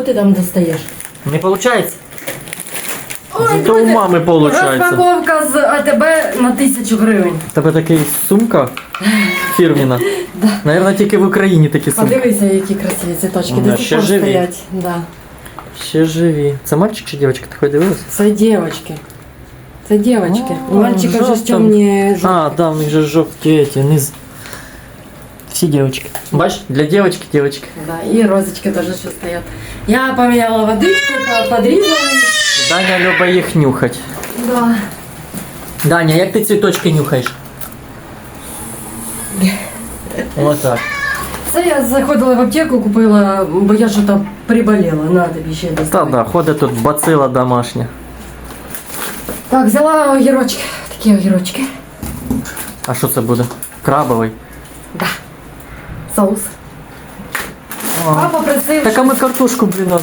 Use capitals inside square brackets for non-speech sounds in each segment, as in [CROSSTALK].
ты там достаешь? Не виходить? Ой, Зато у друзі, мами виходить. Розпаковка з АТБ на тисячу гривень. У тебе такий сумка фірміна. [LAUGHS] Да. Наверно, тільки в Україні такі сумки. Подивися, які красиві цвіточки. Да, До сих ще пор живі. стоять. Да. Ще живі. Це мальчик чи дівчинка? Ти хоч дивилась? Це дівчатки. Це дівчатки. У мальчика вже жовтом. темні А, да, у них же жовті эти, низ. Всі дівчатки. Бач, для дівчатки дівчатки. Да, і розочки теж ще стоять. Я поміняла водичку, та подрізала їх. Даня любить їх нюхать. Да. Даня, як ти цвіточки нюхаєш? Отак. Це я заходила в аптеку, купила, бо я щось приболіла. На тобі ще Та доставити. да, ходить тут бацила домашня. Так, взяла огірочки. Такі огірочки. А що це буде? Крабовий. Да. Соус. Папа просив. Так а ми картошку, блін. а-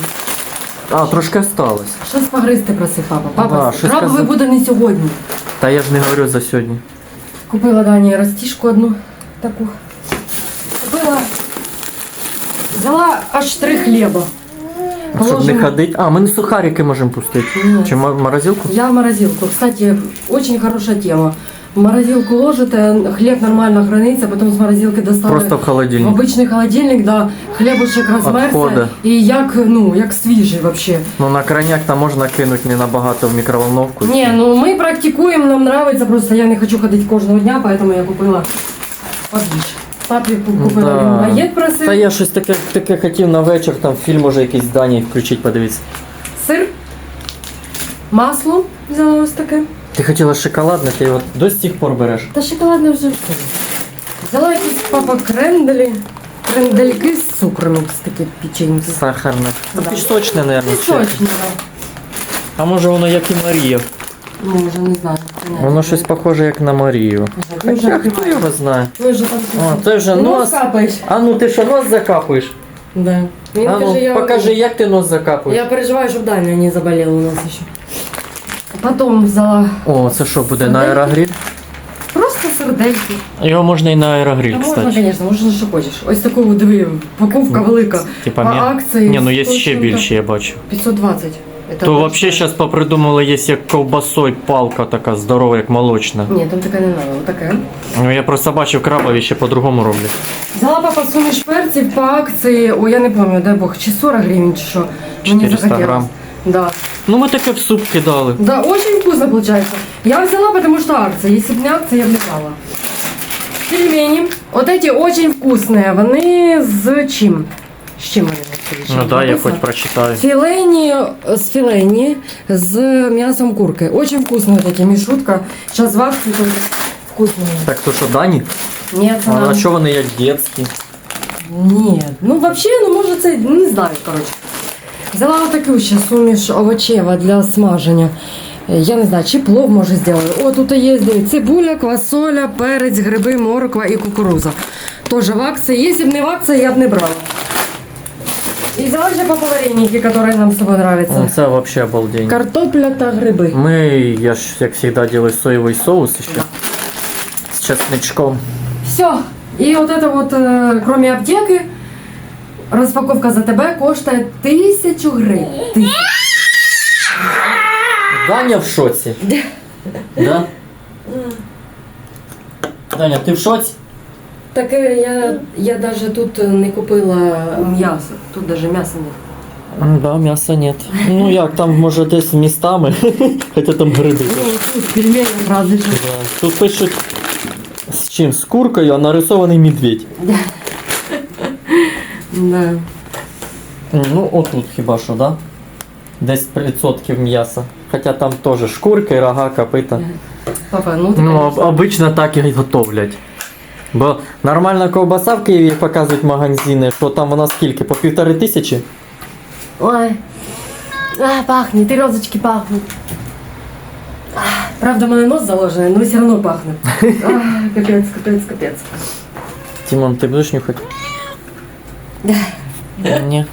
А, трошки осталось. Щось погризти просив папа. Папа, щось крабовий казав. буде не сьогодні. Та я ж не говорю за сьогодні. Купила Дані розтіжку одну таку. Купила. Взяла аж три хліба. Щоб не Положимо- ходити. А, ми не сухарики можемо пустити. Ні. Чи мо- морозилку? Я в морозилку. Кстати, очень хорошая тема. В морозилку ложите, хліб нормально храниться, потім з морозилки достали Просто в в холодильник. обичний холодильник, да, хлібушек Отходи. розмерся. І як, ну, як свіжий вообще. Ну на крайняк там можна кинути не набагато в мікроволновку. Не, ну мы практикуем, нам нравится, просто я не хочу ходить кожного дня, поэтому я купила подвиж. Папі купила Да. він просив. Та я щось таке, таке хотів на вечір, там фільм може якийсь Дані включити, подивитися. Сир, масло взяла ось таке. Ти хотіла шоколадне, ти його до сих пор береш. Та шоколадне вже все. Взяла якісь папа кренделі. Крендельки з цукром, якісь такі печеньки. Сахарне. Да. Пісочне, мабуть. Пісочні, А може воно як і Марія. Ну, вже не знаю. Воно щось похоже як на Марію. Ми вже Хоча хто його знає? Ми вже там О, це вже Нос нос. капаєш. А ну ти що нос закапуєш? Да. Він А ну, я... покажи, як ти нос закапуєш. Я переживаю, щоб Даня не заболел у нас еще. Потом взяла О, це що буде на аерогриль? просто сердельки. Його можна і на аерогриль, Та можна, кстати. звісно, можна що хочеш. Ось таку диви, упаковка велика. Типа По м'я- акції. Ні, ну є 100 ще чим-то. більше, я бачу. 520. Это То взагалі зараз попридумали, є як ковбасой палка така здорова, як молочна. Ні, там така не надо, вот така. Ну я просто бачив крабові ще по-другому роблять. Взяла папа суміш перців по акції, ой, я не пам'ятаю, дай Бог, чи 40 гривень, чи що. Мені 400 захотілось. грам. Да. Ну ми таке в суп кидали. Да, очень вкусно получается. Я взяла, потому что акция. Если бы не акция, я бы не брала. Пельмени. Вот эти очень вкусные. Вони з чим? З чим вони написано? Ну да, я Написано? хоч прочитаю. Филейни с филейни с мясом куркой. Очень вкусные вот эти мишутка. Сейчас в акции только вкусные. Так то що Дані? Нет, А, она- а що вони як дітські? Нет. Ну вообще, ну может це, ну, не знаю, короче. Взяла вот таку ще суміш овочева для смаження. Е, Я не знаю, чи плов може зробити. О, тут є цибуля, квасоля, перець, гриби, морква і кукуруза. Тоже в акції. Якщо б не в акції, я б не брала. І взяла ще папавареники, які нам з Ну, нравятся. Це взагалі обалдень. Картопля та гриби. Ми, я ж як завжди делаю соєвий соус ще. З чесничком. Все. І от это вот, е, кроме аптеки, розпаковка за тебе коштує тисячу гривень. Тисячу. Даня в шоці. Да? Даня, ти в шоці? Так е, я, я даже тут е, не купила м'ясо. Тут даже м'яса нет. Да, м'яса нет. Ну як, там може десь містами, [LAUGHS] хоча там гриби. Ну, тут пельмені разве що. Да. Тут пишуть з чим? З куркою, а нарисований медведь. Да. Ну, отут хіба що, да? Десь відсотків м'яса. Хоча там теж шкурки, рога, копита. Папа, ну ти, Ну, конечно. обично так і готовлять. Бо нормальна ковбаса в Києві як показують магазини, що там вона скільки? По півтори тисячі? Ой. А, пахнет, и розочки пахнут. А, Правда, у мене нос заложений, но все равно пахнет. [LAUGHS] А, капец, капец, капец. Тимон, ти будеш нюхати? Ні.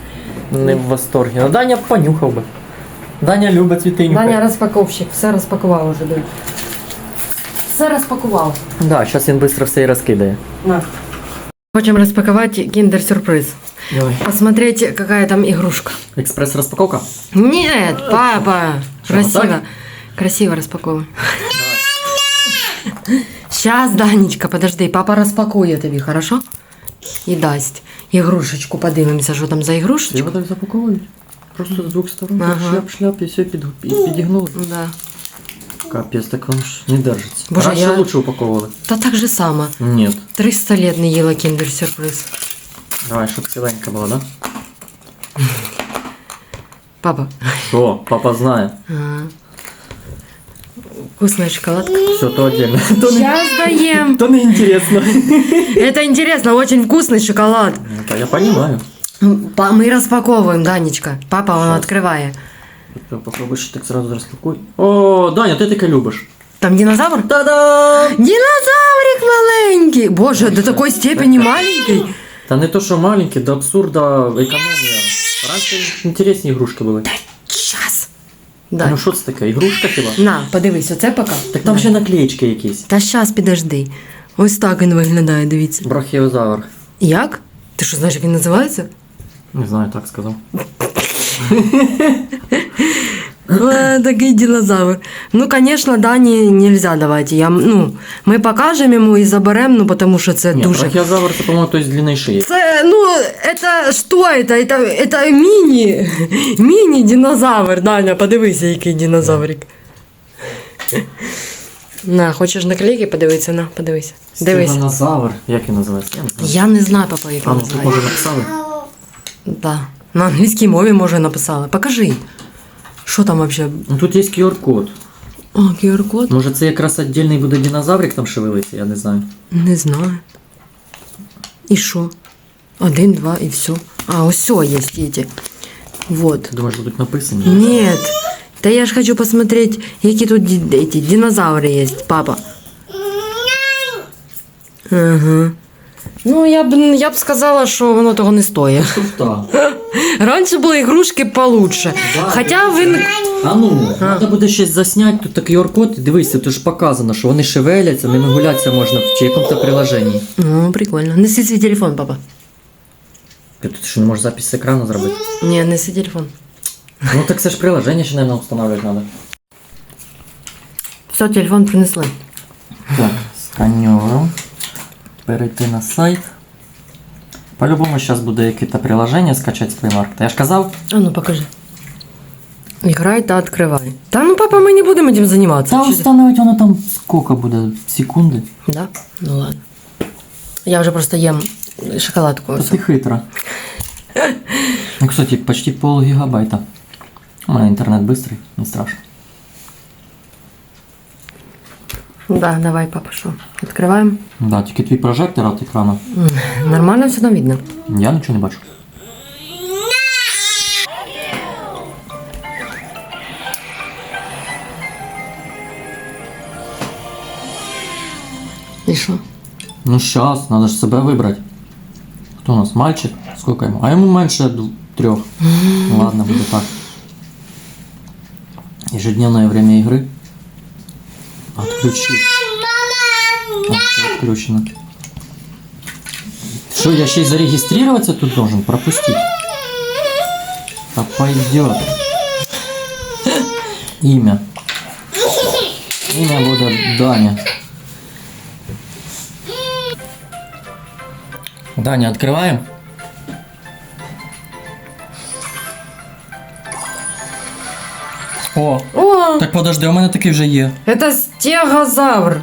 Не в восторгі. Ну Даня б понюхав би. Даня любить цвіти нюхати. Даня розпаковщик, все розпакував уже, диви. Все розпакував. Да, зараз він швидко все і розкидає. На. Хотим распаковать киндер-сюрприз. Давай. Посмотреть, какая там игрушка. Експрес-розпаковка? Нет, папа. Что, Красиво. так? Красиво распаковывай. Сейчас, Данечка, подожди, папа розпакує тобі, хорошо? І дасть ігрушечку, подивимося, що там за ігрушечка. Його так запаковують. Просто з двох сторон. Ага. так Шляп-шляп і все під, під, підігнули. Да. Капець, так він ж не держиться. Боже, Раніше я- лучше упаковували. Та так же само. Ні. 300 лет не їла кіндер-сюрприз. Давай, щоб ціленька була, да? Папа. Що? Папа знає. Ага. Вкусная шоколадка. Все, то отдельно. [LAUGHS] То не, Сейчас даем. то [LAUGHS] не интересно. [LAUGHS] Это интересно, очень вкусный шоколад. Это я понимаю. Па- Мы распаковываем, Данечка. Папа, он Щас. открывает. Попробуй ще так сразу розпакуй. О, Даня, ти таке любиш. Там динозавр? Та-дам! Динозаврик маленький! Боже, до такой степени маленький. Та не то, що маленький, до абсурда економія. Раніше інтересні ігрушки були. Сейчас. Ну що це таке? Ігрушка хіба? На, подивись, оце пока. Так там ще наклеєчки якісь. Та щас підожди. Ось так він виглядає, дивіться. Брахіозавр. Як? Ти що знаєш, як він називається? Не знаю, так сказав. [LAUGHS] [LAUGHS] А, Такий динозавр. Ну, конечно, Дані нельзя давати. Я, ну, ми покажемо йому і заберемо, ну, тому що це Ні, дуже. брахіозавр це, по-моєму, той з длинної шиї. Це, ну, это что это? Это, это міні, міні-динозавр. Даня, подивися, який динозаврик. На, хочеш наклейки подивитися? На, подивися. Дивись. Стегонозавр. Як він називається? Я не знаю. Я не знаю, папа, як А, він ну тут називається. може написали. Да. На англійській мові, може, написали. Покажи. Що там вообще? Ну тут є QR-код. О, QR-код? Може це якраз віддільний буде динозаврик там шевелиться, я не знаю. Не знаю. І що? Один, два і все. А, ось є эти. Вот. Думаєш, будуть написані? Нет. Да я ж хочу посмотреть, які тут ди- эти динозавры есть, папа. Ага. Ну, я б, я б сказала, що воно того не стоїть. [LAUGHS] Раніше були ігрушки получше. Хоча він. А ну, треба буде щось засняти, тут такий QR-код, дивися, тут ж показано, що вони шевеляться, ними гулятися можна в якомусь приложенні. Ну, прикольно. Неси свій телефон, папа. Ти тут що не можеш запис з екрану зробити? Ні, неси телефон. Ну так це ж приложення ще, мабуть, встановлювати треба. Все, телефон принесли. Так, сканюємо Перейти на сайт. По-любому зараз буде якесь приложення скачати з Play Market. Я ж казав, А ну покажи. Играй та открывай. Та ну, папа, мы не будем этим заниматься. та Чё ты- встановити воно там скільки буде секунди. Да? Ну ладно. Я уже просто ем шоколадку. Та ти хитра. [LAUGHS] Ну, кстати, почти пол гигабайта. У мене інтернет быстрый, не страшно. Да, давай, папа, что? Открываем. Да, тільки твій прожектор від екрану. Нормально все там видно. Я нічого не бачу. И что? Ну щас, надо ж себе вибрати. Хто у нас? Мальчик? Сколько йому? А йому менше д- трьох. Ну [LAUGHS] ладно, буде так. Ежедневное время игры. Отключить. А, всё отключено. Что, я й зарегистрироваться тут должен? Пропустить. Да пойдет. [LAUGHS] Имя. Имя буде Даня. Даня, открываем. О, О, так подожди, у мене такий вже є. это стегозавр.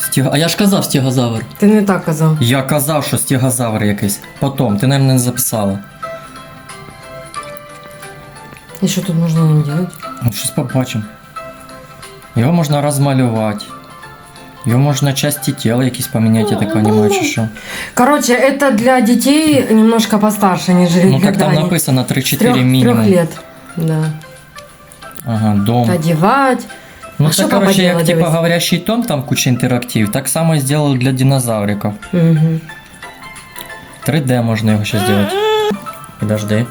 Стіг... А я ж казав стегозавр. Ти не так казав. Я казав, що стегозавр якийсь. Потом, ти, мабуть, не записала. І що тут можна ним делать? Ну, щось побачимо. Його можна розмалювати. Його можна часті тіла якісь поміняти, я так розумію, чи що. Короче, это для детей немножко постарше, нежели Ну для так там Дани. написано 3-4 Трех, трех мінімум. лет. Да. Ага, дом. Одевать. Ну А це, що папа короче, як делает, типа дивись? говорящий том, там куча інтерактив, так само і зробили для динозавриків. Угу. 3D можно его сейчас сделать. Подожди.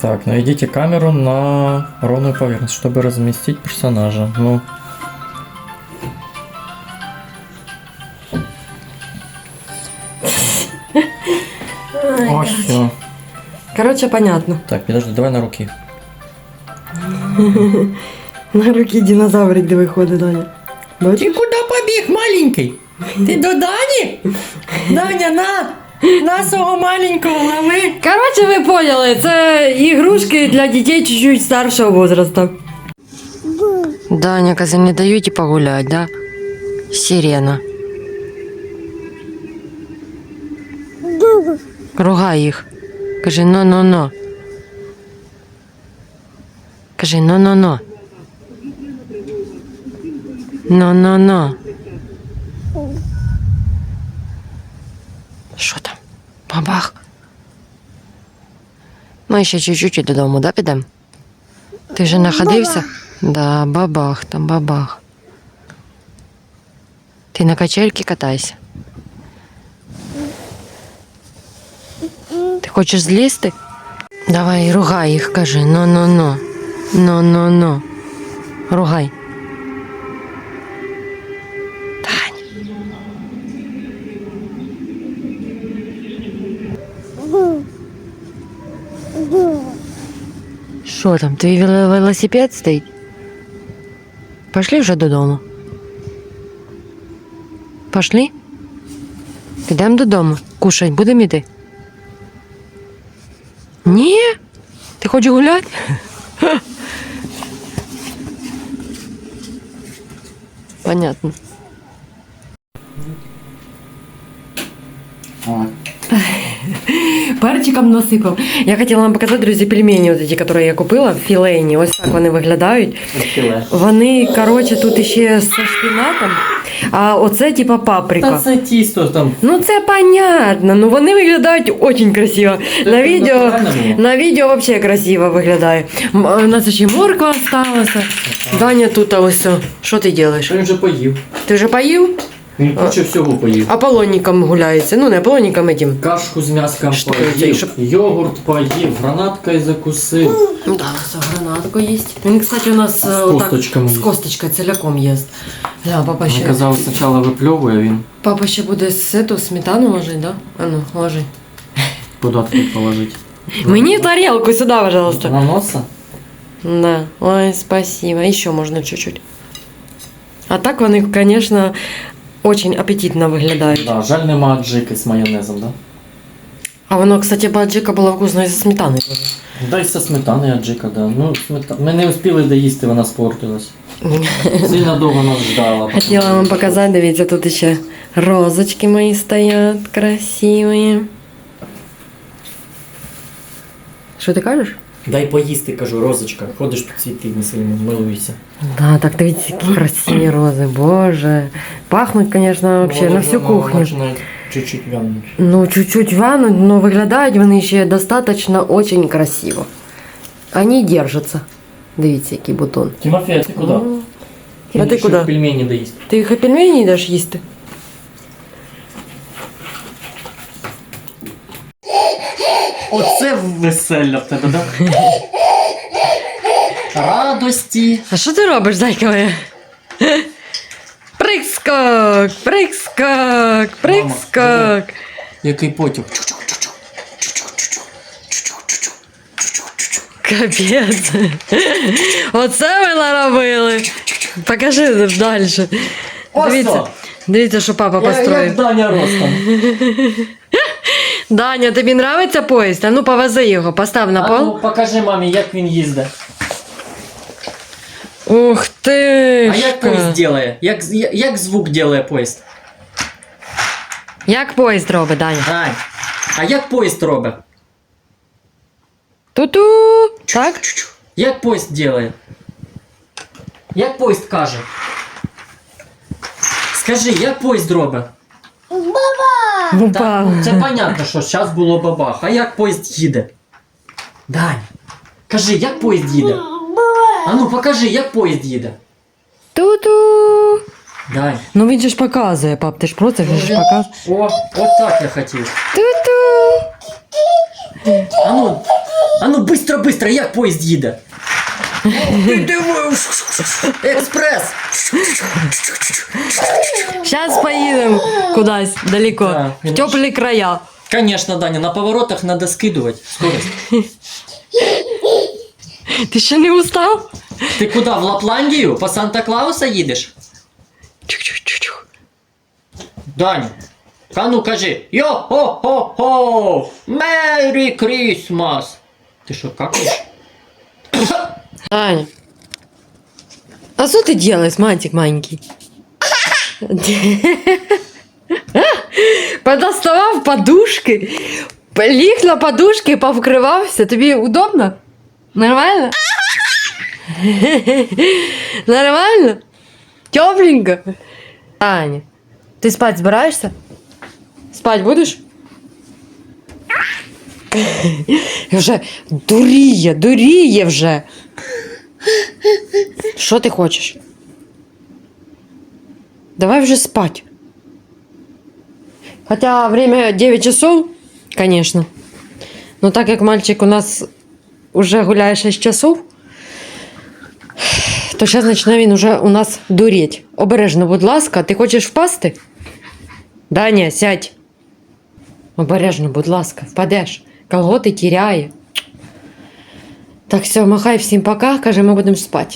Так, наведите камеру на ровную поверхность, чтобы разместить персонажа. Ну. Ось все. Короче, понятно. Так, підожди, давай на руки. [LAUGHS] На руки динозаврик де виходить, Даня. Бачиш? куди побіг, маленький? Ти до Дані? Даня, на! На свого маленького лови! Короче, ви поняли, це ігрушки для дітей чуть-чуть старшого возраста. Даня, каза, не дають і погулять, да? Сирена. Ругай їх. Кажи но-но-но. Кажи но-но-но. Но-но-но. Що там? Бабах. Ми ще чуть-чуть і додому, да, підемо? Ти вже находився? Да, бабах, там бабах. Ти на качельки катайся. Хочеш злізти? Давай, ругай їх, кажи. Ну-ну-ну. Ну-ну-ну. Ругай. Що там, твій велосипед стоїть? Пошли вже додому. Пошли? Підемо додому. Кушать будемо йти? Ні? Ти хочеш гуляти? Понятно. Ой. Перчиком насипав. Я хотіла вам показати, друзі, пельмені, от ті, які я купила в філейні. Ось так вони виглядають. Філе. Вони, коротше, тут іще з шпінатом, А оце типа паприка. Та це тісто там. Ну це понятно. Ну вони виглядають дуже красиво. Це На відео, на відео вообще красиво виглядає. У нас ще морква осталася. Даня тут ось. Що ти робиш? Я вже поїв? Ти вже поїв? Він кучу всього поїв. Аполлонником гуляється. Ну, не аполлонником этим. Кашку з м'яском Що поїв, це, щоб- йогурт поїв, гранаткою закусив. Ну да, все, гранатку есть. Він, кстати, у нас е, отак, косточками з їсть. косточкою целиком їсть. Гля, папа Мені ще, казали, спочатку випльовує він. папа ще буде з сметану ложить, да? А ну, ложи. Куди тут положити? Мені в тарелку сюди, пожалуйста. На носа? Да, ой, спасибо. Еще можно чуть-чуть. А так вони, конечно, очень аппетитно виглядають. Да, жаль нема аджики з майонезом, да? А воно, кстати, баджика була вкусно із сметаною. теж. Дай со сметани аджика, да. Ну, смета... Ми не успіли доїсти, вона спортилась. [LAUGHS] Сильно довго нас ждала. Хотіла вам показати, дивіться, тут ще розочки мої стоять красиві. Що ти кажеш? Дай поїсти, кажу, розочка. Ходиш тут цвіти, не сильно милуйся. Да, так дивіться, які красиві рози, боже. Пахнуть, конечно, вообще на всю кухню. Починає чуть-чуть вянуть. Ну, чуть-чуть вянуть, но виглядають вони ще достаточно очень красиво. Они держатся. Дивіться, який бутон. Тимофей, а ти куди? Ну, А ти куди? пельмені доїсти. Ти їх і пельмені йдеш їсти? Оце веселля в тебе, да? Радості. А що ти робиш, зайка моя? Прикскок, прикскок, прикскок. Який потяг. Капець. Оце ви наробили. Покажи далі. Дивіться, дивіться, що папа Я, як построїв. Даня ростом. [LAUGHS] Даня, тобі нравиться поїзд? А ну повези його, постав на А пол. ну, покажи мамі, як він їздить. Ух ти! А як поїзд ділає? Як, як, як звук ділає поїзд? Як поїзд робить, Даня? Дань. А як поїзд робить? Ту-ту! Так? Як поїзд ділає? Як поїзд каже? Скажи, як поїзд робить? Та, Упав. це понятно, що зараз було бабах. А як поїзд їде? Дань, кажи, як поїзд їде? А ну покажи, як поїзд їде. Ту-ту! Дань. Ну він же ж показує, пап, ти ж просто він же ж показує. О, от так я хотів. Ту-ту! А ну, а ну, быстро, быстро, як поїзд їде? Ти диви, Експрес! Зараз поїдемо кудись далеко, Так, в теплі края. Конечно, Даня, на поворотах надо скидывать скорость. [LAUGHS] Ти ще не устав? Ти куди? В Лапландію? По Санта-Клауса їдеш? Чух-чух-чух. Даня, а ну кажи. Йо-хо-хо-хо! Мері Крісмас! Ти що, какаєш? [COUGHS] Аня. А что ты делаешь, мальчик маленький? [LAUGHS] Подоставав подушки, ліг на подушки, повкривався. Тобі удобно? Нормально? [LAUGHS] Нормально? Тепленько? Аня, ти спать збираєшся? Спать будеш? Вже дуріє, дуріє вже. Що ти хочеш? Давай вже спать. Хотя время 9 часов, конечно. Но так як мальчик у нас уже гуляє 6 часов, то зараз почне він уже у нас дуріть. Обережно, будь ласка, ти хочеш впасти? Даня, сядь. Обережно, будь ласка, впадеш. Колготи тіряє. Так, все, махай всім пока, каже, ми будемо спати.